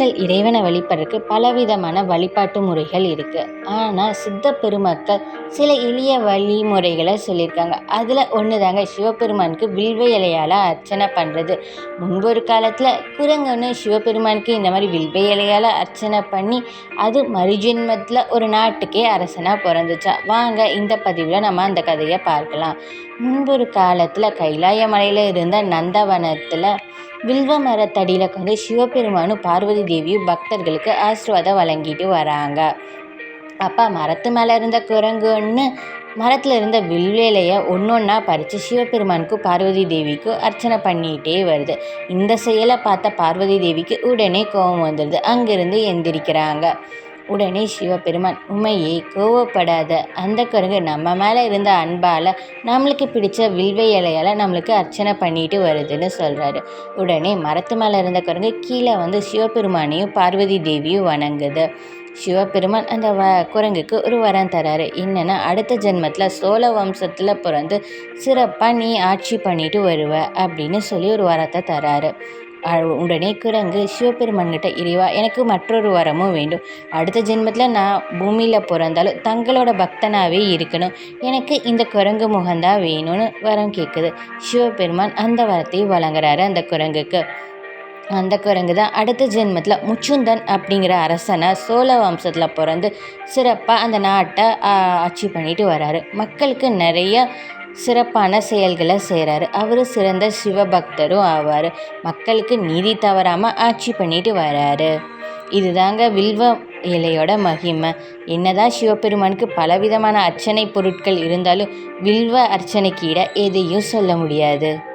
மக்கள் இறைவனை வழிபடுறதுக்கு பலவிதமான வழிபாட்டு முறைகள் இருக்குது ஆனால் சித்த பெருமக்கள் சில எளிய வழிமுறைகளை சொல்லியிருக்காங்க. அதில் ஒன்று தாங்க சிவபெருமானுக்கு வில்வ இலையால் அர்ச்சனை பண்ணுறது முன்பொரு காலத்தில் குரங்கன்னு சிவபெருமானுக்கு இந்த மாதிரி வில்வ இலையால் அர்ச்சனை பண்ணி அது மறுஜென்மத்தில் ஒரு நாட்டுக்கே அரசனாக பிறந்துச்சா? வாங்க இந்த பதிவில் நம்ம அந்த கதையை பார்க்கலாம். முன்பொரு காலத்தில் கைலாய மலையில் இருந்த நந்தவனத்தில் வில்வ மரத்தடியில் உட்காந்து சிவபெருமானும் பார்வதி தேவியும் பக்தர்களுக்கு ஆசீர்வாதம் வழங்கிட்டு வராங்க. அப்பா மரத்து மேலே இருந்த குரங்கு ஒன்று மரத்தில் இருந்த வில்வேலையை ஒன்று ஒன்றா பறித்து சிவபெருமானுக்கும் பார்வதி தேவிக்கும் அர்ச்சனை பண்ணிகிட்டே வருது. இந்த செயலை பார்த்த பார்வதி தேவிக்கு உடனே கோபம் வந்துடுது. அங்கேருந்து எந்திரிக்கிறாங்க. உடனே சிவபெருமான் உமையே கோவப்படாத. அந்த குரங்கு நம்ம மேலே இருந்த அன்பால் நம்மளுக்கு பிடிச்ச வில்வ இலையால் நம்மளுக்கு அர்ச்சனை பண்ணிட்டு வருதுன்னு சொல்கிறாரு உடனே மரத்து மேலே இருந்த குரங்கு கீழே வந்து சிவபெருமானையும் பார்வதி தேவியும் வணங்குது. சிவபெருமான் அந்த வ குரங்குக்கு ஒரு வரம் தராரு. என்னென்னா அடுத்த ஜென்மத்தில் சோழ வம்சத்தில் பிறந்து சிறப்பாக நீ ஆட்சி பண்ணிட்டு வருவ அப்படின்னு சொல்லி ஒரு வரத்தை தராரு. உடனே குரங்கு சிவபெருமான்கிட்ட இறைவா எனக்கு மற்றொரு வரமும் வேண்டும். அடுத்த ஜென்மத்தில் நான் பூமியில் பிறந்தாலும் தங்களோட பக்தனாகவே இருக்கணும். எனக்கு இந்த குரங்கு முகந்தான் வேணும்னு வரம் கேட்குது சிவபெருமான் அந்த வரத்தை வழங்குறாரு அந்த குரங்குக்கு. அந்த குரங்கு தான் அடுத்த ஜென்மத்தில் முச்சுந்தன் அப்படிங்கிற அரசனை சோழ வம்சத்தில் பிறந்து சிறப்பாக அந்த நாட்டை ஆட்சி பண்ணிட்டு வராரு. மக்களுக்கு நிறைய சிறப்பான செயல்களை செய்கிறாரு அவர் சிறந்த சிவபக்தரும் ஆவார். மக்களுக்கு நீதி தவறாமல் ஆட்சி பண்ணிட்டு வராரு. இதுதாங்க வில்வ இலையோட மகிமை. என்னதான் சிவபெருமானுக்கு பலவிதமான அர்ச்சனை பொருட்கள் இருந்தாலும் வில்வ அர்ச்சனைக்கு இட எதையும் சொல்ல முடியாது.